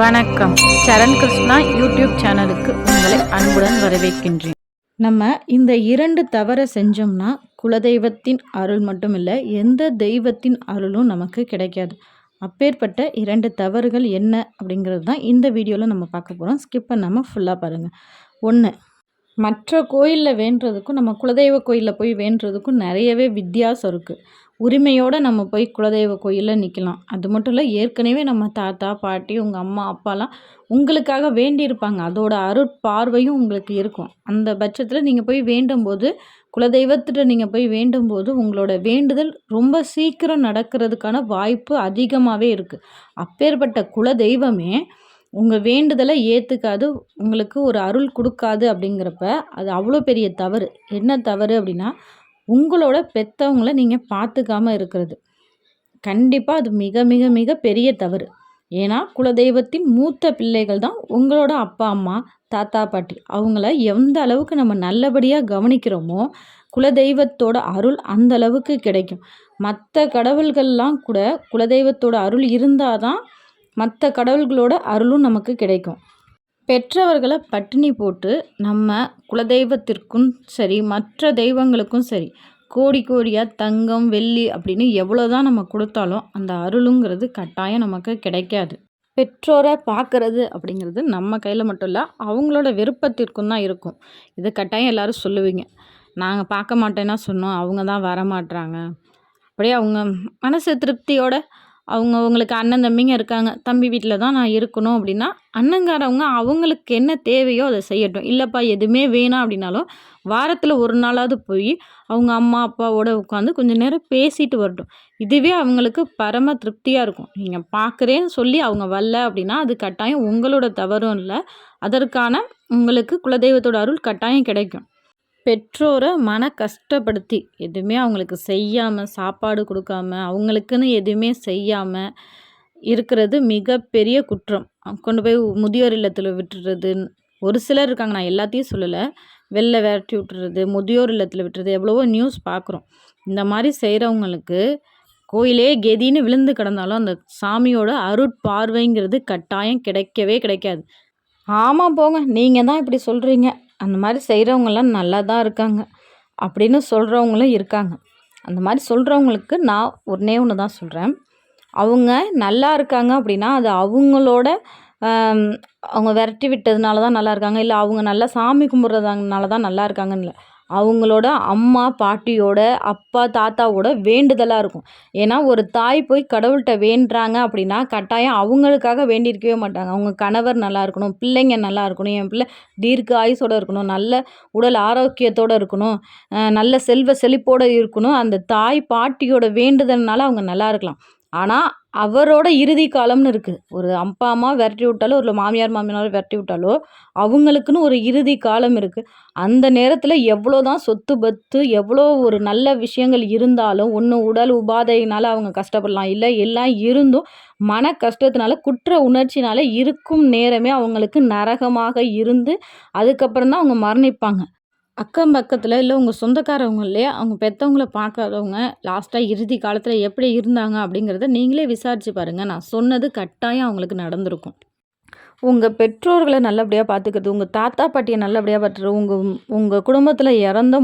வணக்கம். சரண் கிருஷ்ணா யூடியூப் சேனலுக்கு உங்களை அன்புடன் வரவேற்கின்றேன். நம்ம இந்த இரண்டு தவறை செஞ்சோம்னா குலதெய்வத்தின் அருள் மட்டும் இல்லை எந்த தெய்வத்தின் அருளும் நமக்கு கிடைக்காது. அப்பேற்பட்ட இரண்டு தவறுகள் என்ன அப்படிங்கிறது தான் இந்த வீடியோவில் நம்ம பார்க்க போகிறோம் ஸ்கிப் பண்ணாமல் ஃபுல்லாக பாருங்கள் ஒன்று மற்ற கோயிலில் வேண்டுறதுக்கும் நம்ம குலதெய்வ கோயிலில் போய் வேண்டுறதுக்கும் நிறையவே வித்தியாசம் இருக்குது உரிமையோடு நம்ம போய் குலதெய்வ கோயிலில் நிற்கலாம் அது மட்டும் இல்லை ஏற்கனவே நம்ம தாத்தா பாட்டி உங்கள் அம்மா அப்பாலாம் உங்களுக்காக வேண்டியிருப்பாங்க. அதோட அருட்பார்வையும் உங்களுக்கு இருக்கும். அந்த பட்சத்தில் நீங்கள் போய் வேண்டும்போது குலதெய்வத்திட்ட நீங்கள் போய் வேண்டும்போது உங்களோட வேண்டுதல் ரொம்ப சீக்கிரம் நடக்கிறதுக்கான வாய்ப்பு அதிகமாகவே இருக்குது அப்பேற்பட்ட குலதெய்வமே உங்கள் வேண்டுதலை ஏற்றுக்காது உங்களுக்கு ஒரு அருள் கொடுக்காது அப்படிங்கிறப்ப அது அவ்வளோ பெரிய தவறு. என்ன தவறு அப்படின்னா உங்களோட பெற்றவங்கள நீங்கள் பார்த்துக்காம இருக்கிறது. கண்டிப்பாக அது மிக மிக மிக பெரிய தவறு. ஏன்னா குலதெய்வத்தின் மூத்த பிள்ளைகள் தான் உங்களோட அப்பா அம்மா தாத்தா பாட்டி. அவங்கள எந்த அளவுக்கு நம்ம நல்லபடியாக கவனிக்கிறோமோ குலதெய்வத்தோட அருள் அந்த அளவுக்கு கிடைக்கும். மற்ற கடவுள்கள்லாம் கூட குலதெய்வத்தோட அருள் இருந்தால் தான் மற்ற கடவுள்களோட அருளும் நமக்கு கிடைக்கும். பெற்றவர்களை பட்டினி போட்டு நம்ம குலதெய்வத்திற்கும் சரி மற்ற தெய்வங்களுக்கும் சரி கோடி கோடியாக தங்கம் வெள்ளி அப்படின்னு எவ்வளோ தான் நம்ம கொடுத்தாலும் அந்த அருளுங்கிறது கட்டாயம் நமக்கு கிடைக்காது. பெற்றோரை பார்க்குறது அப்படிங்கிறது நம்ம கையில் மட்டும் இல்லை அவங்களோட விருப்பத்திற்கும் தான் இருக்கும். இது கட்டாயம் எல்லோரும் சொல்லுவீங்க. நாங்கள் பார்க்க மாட்டேன்னா சொன்னோம் அவங்க தான் வர மாட்டுறாங்க அப்படியே அவங்க மனசு திருப்தியோட அவங்க அவங்களுக்கு அண்ணன் தம்பிங்க இருக்காங்க. தம்பி வீட்டில் தான் நான் இருக்கணும் அப்படின்னா அண்ணங்காரவங்க அவங்களுக்கு என்ன தேவையோ அதை செய்யட்டும். இல்லைப்பா எதுவுமே வேணாம் அப்படின்னாலும் வாரத்தில் ஒரு நாளாவது போய் அவங்க அம்மா அப்பாவோட உட்காந்து கொஞ்சம் நேரம் பேசிட்டு வரட்டும். இதுவே அவங்களுக்கு பரம திருப்தியாக இருக்கும். நீங்கள் பார்க்குறேன்னு சொல்லி அவங்க வரல அப்படின்னா அது கட்டாயம் உங்களோட தவறும் இல்லை. அதற்கான உங்களுக்கு குலதெய்வத்தோட அருள் கட்டாயம் கிடைக்கும். பெற்றோரை மன கஷ்டப்படுத்தி எதுவுமே அவங்களுக்கு செய்யாமல் சாப்பாடு கொடுக்காம அவங்களுக்குன்னு எதுவுமே செய்யாமல் இருக்கிறது மிகப்பெரிய குற்றம். கொண்டு போய் முதியோர் இல்லத்தில் விட்டுறது. ஒரு சிலர் இருக்காங்க நான் எல்லாத்தையும் சொல்லலை. வெளில விரட்டி விட்டுறது முதியோர் இல்லத்தில் விட்டுறது எவ்வளவோ நியூஸ் பார்க்குறோம் இந்த மாதிரி செய்கிறவங்களுக்கு கோயிலே கெதின்னு விழுந்து கிடந்தாலும் அந்த சாமியோட அருட்பார்வைங்கிறது கட்டாயம் கிடைக்கவே கிடைக்காது. ஆமாம் போங்க. நீங்கள் தான் இப்படி சொல்கிறீங்க அந்த மாதிரி செய்கிறவங்கலாம் நல்லா தான் இருக்காங்க. அப்படின்னு சொல்கிறவங்களும் இருக்காங்க. அந்த மாதிரி சொல்கிறவங்களுக்கு நான் ஒன்றே ஒன்று தான் சொல்கிறேன் அவங்க நல்லா இருக்காங்க அப்படின்னா அது அவங்களோட அவங்க விரட்டி விட்டதுனால தான் நல்லா இருக்காங்க. இல்லை அவங்க நல்லா சாமி கும்பிட்றதுனால தான் நல்லா இருக்காங்கன்னு இல்லை. அவங்களோட அம்மா பாட்டியோட அப்பா தாத்தாவோட வேண்டுதலாக இருக்கும். ஏன்னா ஒரு தாய் போய் கடவுள்கிட்ட வேண்டுறாங்க அப்படின்னா கட்டாயம் அவங்களுக்காக வேண்டியிருக்கவே மாட்டாங்க. அவங்க கணவர் நல்லா இருக்கணும் பிள்ளைங்க நல்லா இருக்கணும் என் பிள்ளை தீர்க்க ஆயுசோடு இருக்கணும் நல்ல உடல் ஆரோக்கியத்தோடு இருக்கணும் நல்ல செல்வ செழிப்போடு இருக்கணும். அந்த தாய் பாட்டியோட வேண்டுதல்னால அவங்க நல்லா இருக்கலாம். ஆனால் அவரோட இறுதி காலம்னு இருக்குது ஒரு அப்பா அம்மா விரட்டி விட்டாலோ ஒரு மாமியார் மாமியார் விரட்டி விட்டாலோ அவங்களுக்குன்னு ஒரு இறுதி காலம் இருக்குது அந்த நேரத்தில் எவ்வளோ தான் சொத்து பத்து எவ்வளோ ஒரு நல்ல விஷயங்கள் இருந்தாலும் ஒன்று உடல் உபாதையினால் அவங்க கஷ்டப்படலாம். இல்லை எல்லாம் இருந்தும் மன கஷ்டத்தினால குற்ற உணர்ச்சினால் இருக்கும் நேரமே அவங்களுக்கு நரகமாக இருந்து அதுக்கப்புறம் தான் அவங்க மரணிப்பாங்க. அக்கம் பக்கத்தில் இல்லை உங்கள் சொந்தக்காரவங்களே அவங்க பெற்றவங்கள பார்க்காதவங்க லாஸ்ட்டாக இறுதி காலத்தில் எப்படி இருந்தாங்க அப்படிங்கிறத நீங்களே விசாரித்து பாருங்கள் நான் சொன்னது கட்டாயம் அவங்களுக்கு நடந்திருக்கும். உங்கள் பெற்றோர்களை நல்லபடியாக பார்த்துக்கிறது உங்கள் தாத்தா பாட்டியை நல்லபடியாக பார்த்துக்கிறது உங்கள் உங்கள் குடும்பத்தில் இறந்த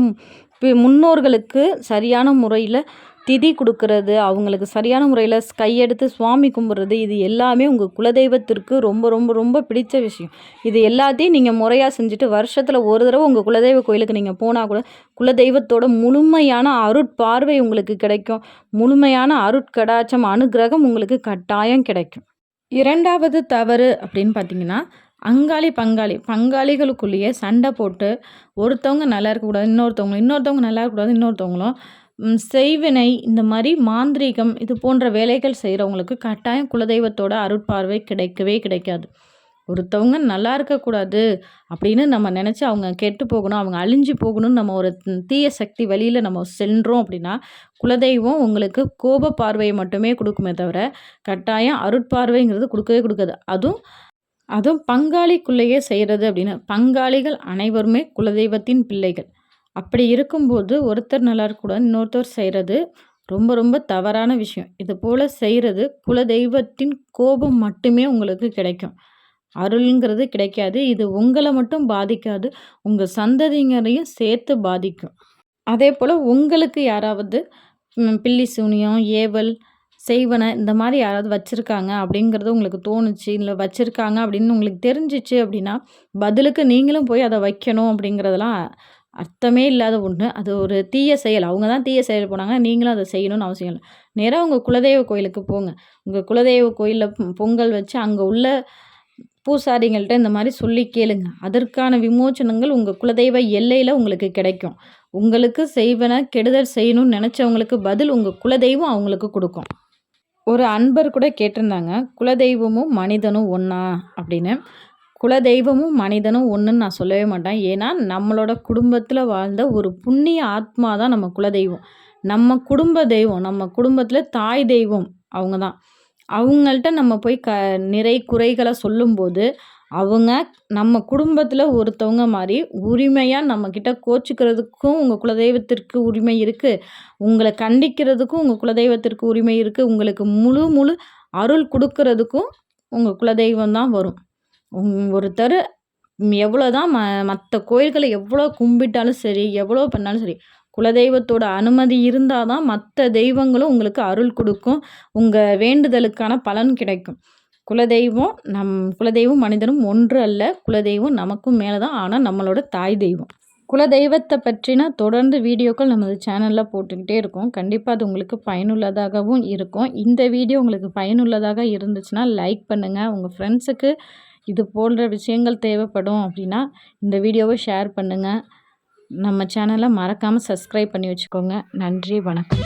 முன்னோர்களுக்கு சரியான முறையில் திதி கொடுக்கறது அவங்களுக்கு சரியான முறையில் கையெடுத்து சுவாமி கும்பிட்றது இது எல்லாமே உங்கள் குலதெய்வத்திற்கு ரொம்ப ரொம்ப ரொம்ப பிடித்த விஷயம். இது எல்லாத்தையும் நீங்கள் முறையாக செஞ்சுட்டு வருஷத்தில் ஒரு தடவை உங்கள் குலதெய்வ கோயிலுக்கு நீங்கள் போனால் கூட குலதெய்வத்தோட முழுமையான அருட்பார்வை உங்களுக்கு கிடைக்கும். முழுமையான அருட்கடாச்சம் அனுகிரகம் உங்களுக்கு கட்டாயம் கிடைக்கும். இரண்டாவது தவறு அப்படின்னு பார்த்தீங்கன்னா அங்காளி பங்காளி. பங்காளிகளுக்குள்ளேயே சண்டை போட்டு ஒருத்தவங்க நல்லா இருக்கக்கூடாது இன்னொருத்தவங்களும் இன்னொருத்தவங்க நல்லா இருக்கக்கூடாது இன்னொருத்தவங்களும் செய்வினை இந்த மாதிரி மாந்திரீகம் இது போன்ற வேலைகள் செய்கிறவங்களுக்கு கட்டாயம் குலதெய்வத்தோட அருட்பார்வை கிடைக்கவே கிடைக்காது. ஒருத்தவங்க நல்லா இருக்கக்கூடாது அப்படின்னு நம்ம நினச்சி அவங்க கெட்டு போகணும் அவங்க அழிஞ்சு போகணும்னு நம்ம ஒரு தீய சக்தி வழியில் நம்ம சென்றோம் அப்படின்னா குலதெய்வம் உங்களுக்கு கோப பார்வையை மட்டுமே கொடுக்குமே தவிர கட்டாயம் அருட்பார்வைங்கிறது கொடுக்கவே கொடுக்காது. அதுவும் அதுவும் பங்காளிக்குள்ளேயே செய்கிறது அப்படின்னு. பங்காளிகள் அனைவருமே குலதெய்வத்தின் பிள்ளைகள். அப்படி இருக்கும்போது ஒருத்தர் நல்லா இருக்கக்கூடாது இன்னொருத்தர் செய்கிறது ரொம்ப ரொம்ப தவறான விஷயம். இது போல் செய்கிறது குலதெய்வத்தின் கோபம் மட்டுமே உங்களுக்கு கிடைக்கும். அருள்ங்கிறது கிடைக்காது. இது உங்களை மட்டும் பாதிக்காது. உங்கள் சந்ததியினரையும் சேர்த்து பாதிக்கும். அதே போல் உங்களுக்கு யாராவது பில்லி சூனியம் ஏவல் செய்வனை இந்த மாதிரி யாராவது வச்சுருக்காங்க அப்படிங்கிறது உங்களுக்கு தோணுச்சு இல்லை வச்சுருக்காங்க அப்படின்னு உங்களுக்கு தெரிஞ்சிச்சு அப்படின்னா பதிலுக்கு நீங்களும் போய் அதை வைக்கணும் அப்படிங்கிறதெல்லாம் அர்த்தமே இல்லாத ஒன்று அது ஒரு தீய செயல். அவங்க தான் தீய செயல் போனாங்க நீங்களும் அதை செய்யணும்னு அவசியம் இல்லை. நேராக உங்கள் குலதெய்வ கோயிலுக்கு போங்க. உங்கள் குலதெய்வ கோயிலில் பொங்கல் வச்சு அங்கே உள்ள பூசாரிங்கள்ட்ட இந்த மாதிரி சொல்லி கேளுங்க. அதற்கான விமோச்சனங்கள் உங்கள் குலதெய்வ எல்லையில் உங்களுக்கு கிடைக்கும். உங்களுக்கு செய்வன கெடுதல் செய்யணும்னு நினச்சவங்களுக்கு பதில் உங்கள் குலதெய்வம் அவங்களுக்கு கொடுக்கும். ஒரு அன்பர் கூட கேட்டிருந்தாங்க குலதெய்வமும் மனிதனும் ஒன்றா அப்படின்னு. குலதெய்வமும் மனிதனும் ஒன்றுன்னு நான் சொல்லவே மாட்டேன். ஏன்னா நம்மளோட குடும்பத்தில் வாழ்ந்த ஒரு புண்ணிய ஆத்மா தான் நம்ம குலதெய்வம். நம்ம குடும்ப தெய்வம் நம்ம குடும்பத்தில் தாய் தெய்வம் அவங்க தான் அவங்கள்ட்ட நம்ம போய் க நிறை குறைகளை சொல்லும்போது அவங்க நம்ம குடும்பத்தில் ஒருத்தவங்க மாதிரி உரிமையாக நம்மக்கிட்ட கோச்சிக்கிறதுக்கும் உங்கள் குலதெய்வத்திற்கு உரிமை இருக்குது உங்களை கண்டிக்கிறதுக்கும் உங்கள் குலதெய்வத்திற்கு உரிமை இருக்குது உங்களுக்கு முழு முழு அருள் கொடுக்கறதுக்கும் உங்கள் குலதெய்வம் தான் வரும். ஒருத்தர் எவ்வளோ தான் ம மற்ற கோயில்களை எவ்வளோ கும்பிட்டாலும் சரி எவ்வளோ பண்ணாலும் சரி குலதெய்வத்தோட அனுமதி இருந்தால் தான் மற்ற தெய்வங்களும் உங்களுக்கு அருள் கொடுக்கும் உங்கள் வேண்டுதலுக்கான பலன் கிடைக்கும். குலதெய்வம் நம் குலதெய்வம் மனிதனும் ஒன்று அல்ல குலதெய்வம் நமக்கும் மேலே தான் ஆனால் நம்மளோட தாய் தெய்வம். குலதெய்வத்தை பற்றின தொடர்ந்து வீடியோக்கள் நமது சேனலில் போட்டுக்கிட்டே இருக்கோம். கண்டிப்பாக அது உங்களுக்கு பயனுள்ளதாகவும் இருக்கும். இந்த வீடியோ உங்களுக்கு பயனுள்ளதாக இருந்துச்சுன்னா லைக் பண்ணுங்கள் உங்கள் ஃப்ரெண்ட்ஸுக்கு இது போன்ற விஷயங்கள் தேவைப்படும் அப்படின்னா இந்த வீடியோவை ஷேர் பண்ணுங்கள் நம்ம சேனலை மறக்காமல் சப்ஸ்கிரைப் பண்ணி வச்சுக்கோங்க. நன்றி வணக்கம்.